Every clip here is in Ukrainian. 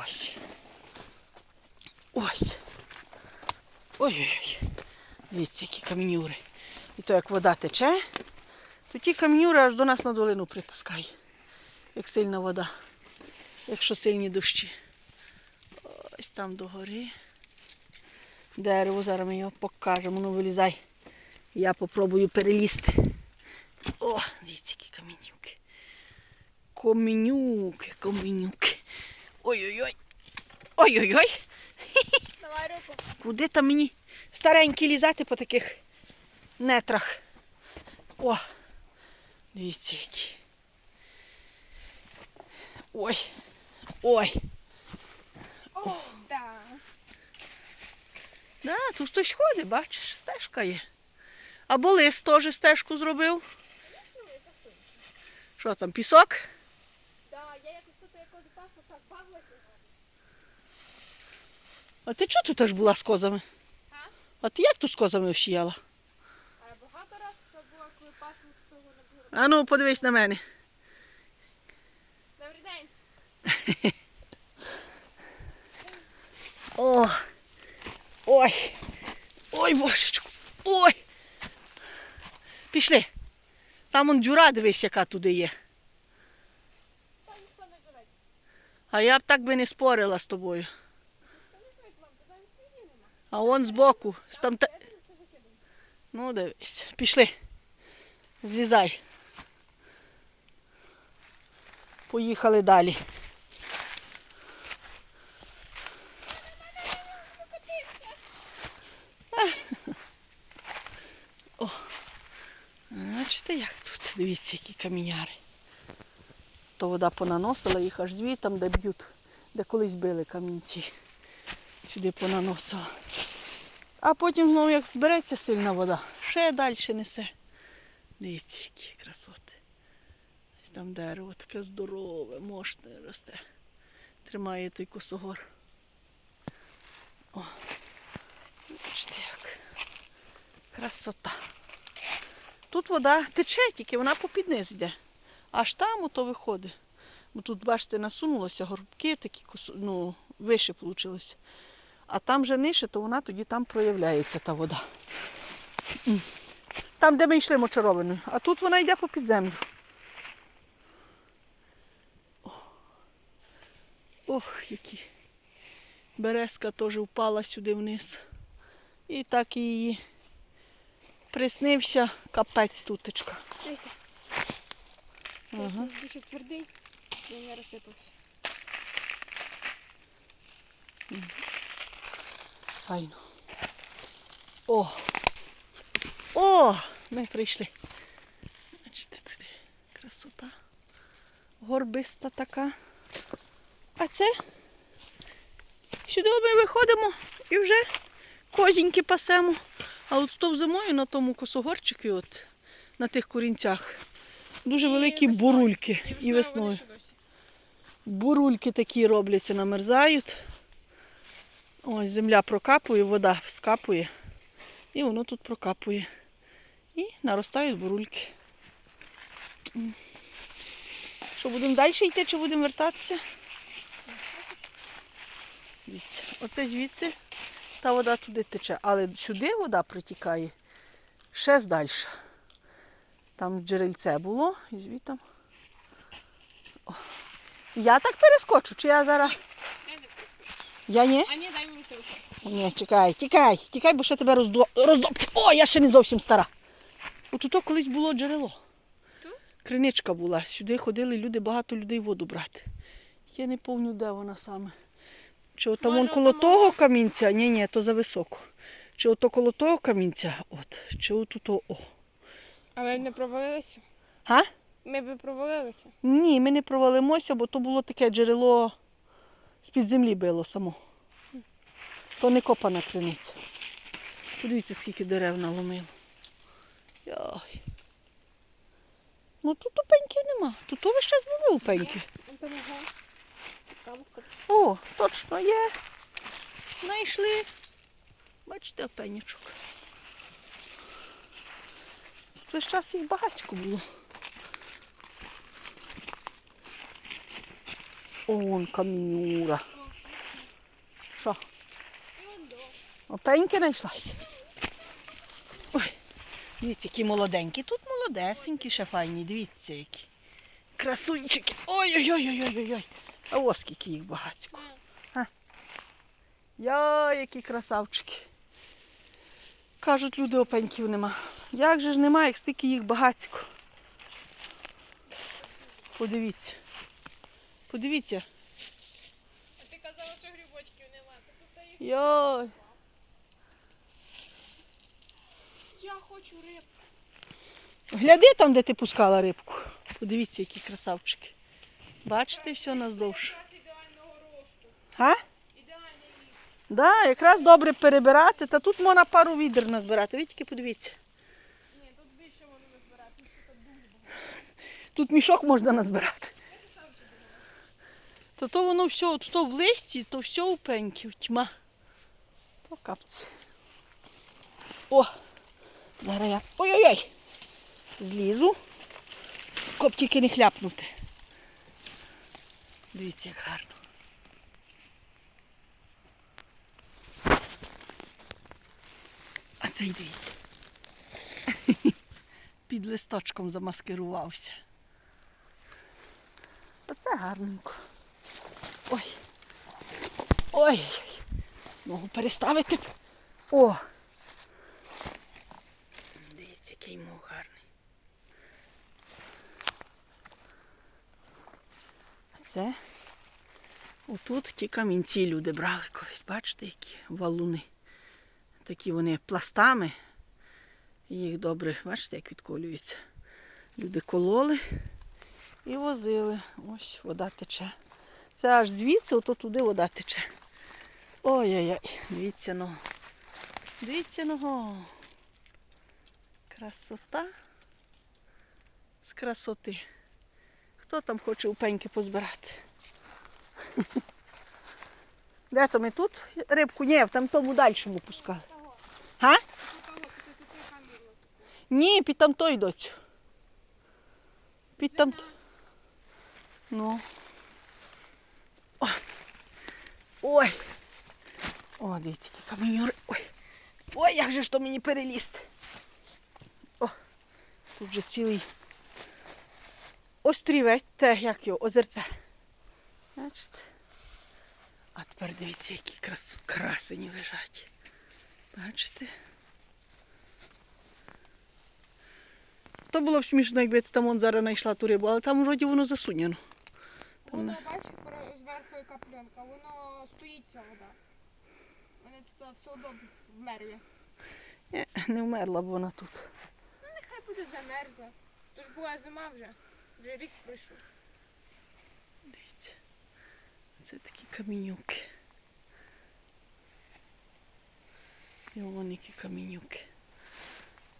Ось. Ось. Ой-ой-ой. Дивіться, які камінюри. І то як вода тече, то ті камінюри аж до нас на долину притискає. Як сильна вода. Якщо сильні дощі. Ось там догори. Дерево, зараз ми його покажемо. Ну вилізай. Я попробую перелізти. О, дивіться, які камінюки. Камінюки, камінюки. Ой-ой-ой. Ой-ой-ой. Давай руку. Куди там мені старенькі лізати по таких нетрах? О! Дивіться які. Ой. Ой. О, да. Да, тут хтось ходить, бачиш, стежка є. Або лис теж стежку зробив. Що там, пісок? Да, я якось тут якось пасу так бавилася. А ти чого тут аж була з козами? А? А ти як тут з козами вщіяла? А я багато разів це була, коли пасу того не було. А ну, подивись на мене. Добрий день. О! Ой! Ой, божечку! Ой! Пішли. Там он дюра, дивись, яка туди є. Там ніхто не живе. А я б так би не спорила з тобою. А он збоку. Там... Ну, дивись. Пішли. Злізай. Поїхали далі. О, бачите, як тут? Дивіться, які каміняри. То вода понаносила їх аж звітом, де б'ють, де колись били камінці. Сюди понаносила. А потім знову як збереться сильна вода, ще далі несе. Дивіться, які красоти. Ось там дерево таке здорове, мощне росте. Тримає той косогор. О, бачите як. Красота. Тут вода тече, тільки вона попід низ йде. Аж там ото виходить. Бо тут, бачите, насунулося горбки, такі ну, вище вийшло. А там вже нижче, то вона тоді там проявляється та вода. Там, де ми йшли мочаровиною. А тут вона йде по підземлю. Ох, які. Березка теж впала сюди вниз. І так і її приснився капець тутечка. Ага. Дуже твердий. Він не розсипався. Файно. О! О! Ми прийшли. Бачите, туди красота. Горбиста така. А це сюди ми виходимо і вже козіньки пасемо. А от то зимою на тому косогорчику, от, на тих корінцях, дуже великі бурульки. І весною. Бурульки такі робляться, намерзають. Ось земля прокапує, вода скапує. І воно тут прокапує. І наростають бурульки. Що, будемо далі йти чи будемо вертатися? Дивіться, оце звідси та вода туди тече. Але сюди вода протікає ще здальше. Там джерельце було і. О. Я так перескочу, чи я зараз. Я ні? А ні, дай мені. Ні, чекай, тікай, тікай, бо ще тебе роздо... роздопчу. О, я ще не зовсім стара. От тут колись було джерело. Тут? Криничка була. Сюди ходили люди, багато людей воду брати. Я не пам'ятаю, де вона саме. Чи ото вон коло того камінця? Ні, ні, то за високо. Чи ото коло того камінця, от, чи отут, о. А ми б не провалилися? Га? Ми б провалилися. Ні, ми не провалимося, бо то було таке джерело з-під землі било само. То не копана криниця. Подивіться, скільки дерев наломило. Йой. Ну тут упеньків нема. Тут весь час були упеньки. О, точно є. Знайшли. Бачите, опенячок. Весь час їх багатько було. Он камінюра. Що? Опеньки знайшлась. Ой, дивіться, які молоденькі. Тут молодесенькі, ще файні, дивіться які. Красунчики. Ой-ой-ой-ой-ой-ой. А ось скільки їх багатько. Я, які красавчики. Кажуть, люди опеньків нема. Як же ж нема, як стільки їх багатько. Подивіться. Подивіться. А ти казала, що грибочків нема. Та тут їх. Йой. Я хочу рибку. Гляди там, де ти пускала рибку. Подивіться, які красавчики. Бачите, все наздовж. Да, якраз добре перебирати. Та тут можна пару відер назбирати. Ви тільки подивіться. Ні, тут більше воно не збирати. Тут тут дуже багато. Тут мішок можна назбирати. То то воно все, то, то в листі, то все у пеньків, тьма. То капці. О! Зараз я. Ой-ой-ой! Злізу. Коп тільки не хляпнути. Дивіться, як гарно. Цей дивіться. Під листочком замаскирувався. Оце гарненько. Ой. Ой. Ногу переставити. О. Дивіться, який мох гарний. А це отут ті камінці люди брали колись. Бачите, які валуни. Такі вони пластами. Їх добре, бачите, як відколюються. Люди кололи і возили. Ось вода тече. Це аж звідси, ото туди вода тече. Ой-ой-ой, дивіться ногу. Дивіться ногу. Красота з красоти. Хто там хоче упеньки позбирати? Де то ми тут рибку? Ні, там тому дальшому пускали. Га? Ні, під там той доцю. Під там. Ну. Ой. О, дивіться, які каменюри. Ой. Ой, як же ж то мені перелізти. О, тут же цілий острівець, те, як його, озерце. Бачите? А тепер дивіться, які красу, красені лежать. Бачите? То було б смішно, якби там он зараз знайшла ту рибу, але там вроді воно засунено. Там Воно, про- зверху яка пленка. Воно стоїть ця вода. Мене тут все одно вмерли. Е, Не вмерла б вона тут. Ну нехай буде замерзла. То ж була зима вже. Вже рік пройшов. Дивіться. Це такі камінюки. І вон які камінюки.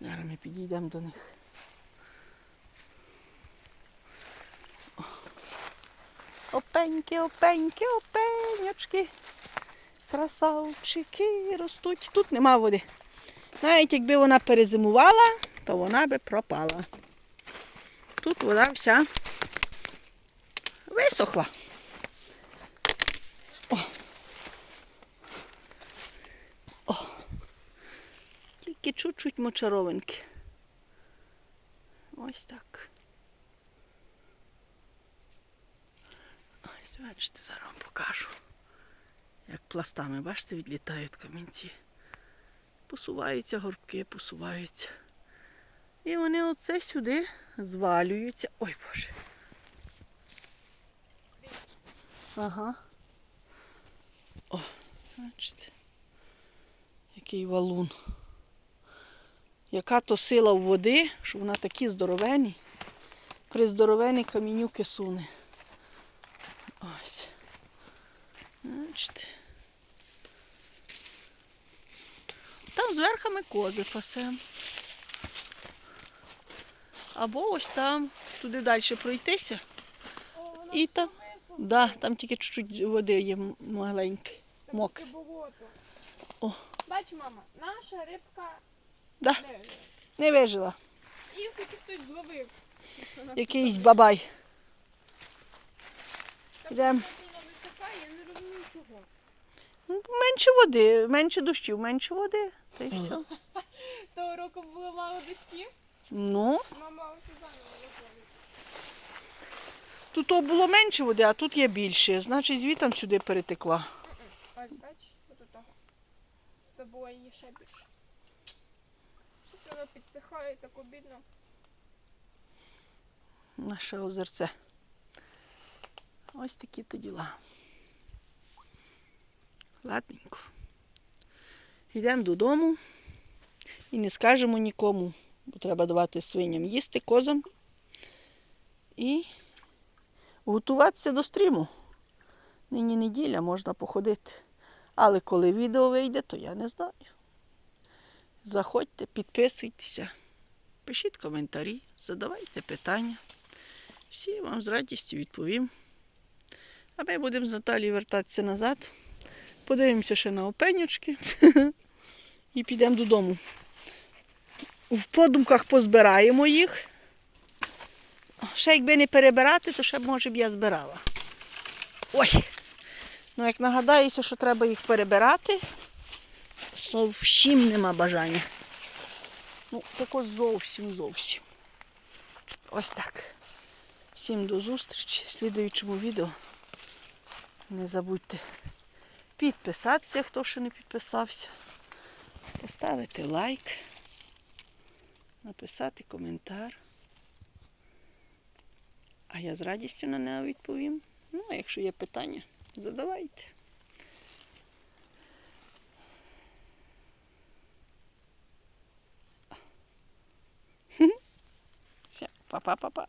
Зараз ми підійдемо до них. Опеньки, опеньки, опеньочки. Красавчики ростуть. Тут нема води. Навіть якби вона перезимувала, то вона би пропала. Тут вода вся висохла. Тільки чуть-чуть мочаровинки. Ось так. Ось, бачите, зараз вам покажу. Як пластами, бачите, відлітають камінці. Посуваються горбки, посуваються. І вони оце сюди звалюються. Ой Боже. Ага. О, бачите. Який валун. Яка то сила в води, що вона такі здоровені. При здоровені камінюки суне. Ось. Бачите. Там зверху ми кози пасем. Або ось там, туди далі пройтися. І там- Да, там тільки чуть-чуть води є м- маленький. Там мокре. О. Бач, мама, наша рибка Да, не вижила. Її хоч хтось зловив. Якийсь бабай. Йдемо. Ну, Менше води, менше дощів, менше води. Та й все. Того року було мало дощів, Ну, мама ось заново виходить. тут то було менше води, а тут є більше. Значить, звітом сюди перетекла. Ось бачиш, от того. Це було її ще більше. Воно підсихає, так обідно. Наше озерце. Ось такі то діла. Ладненько. Йдемо додому і не скажемо нікому, бо треба давати свиням їсти козам і готуватися до стріму. Нині неділя, можна походити. Але коли відео вийде, то я не знаю. Заходьте, підписуйтеся, пишіть коментарі, задавайте питання. Всі вам з радістю відповім. А ми будемо з Наталією вертатися назад. Подивимося ще на опенючки і підемо додому. В подумках позбираємо їх. Ще якби не перебирати, то ще б, може б я збирала. Ой! Ну, як нагадаюся, що треба їх перебирати, зовсім нема бажання. Ну, тако зовсім зовсім. Ось так. Всім до зустрічі в слідуючому відео. Не забудьте підписатися, хто ще не підписався, поставити лайк, написати коментар. А я з радістю на нього відповім. Ну, а якщо є питання, задавайте. Все, па-па-па-па.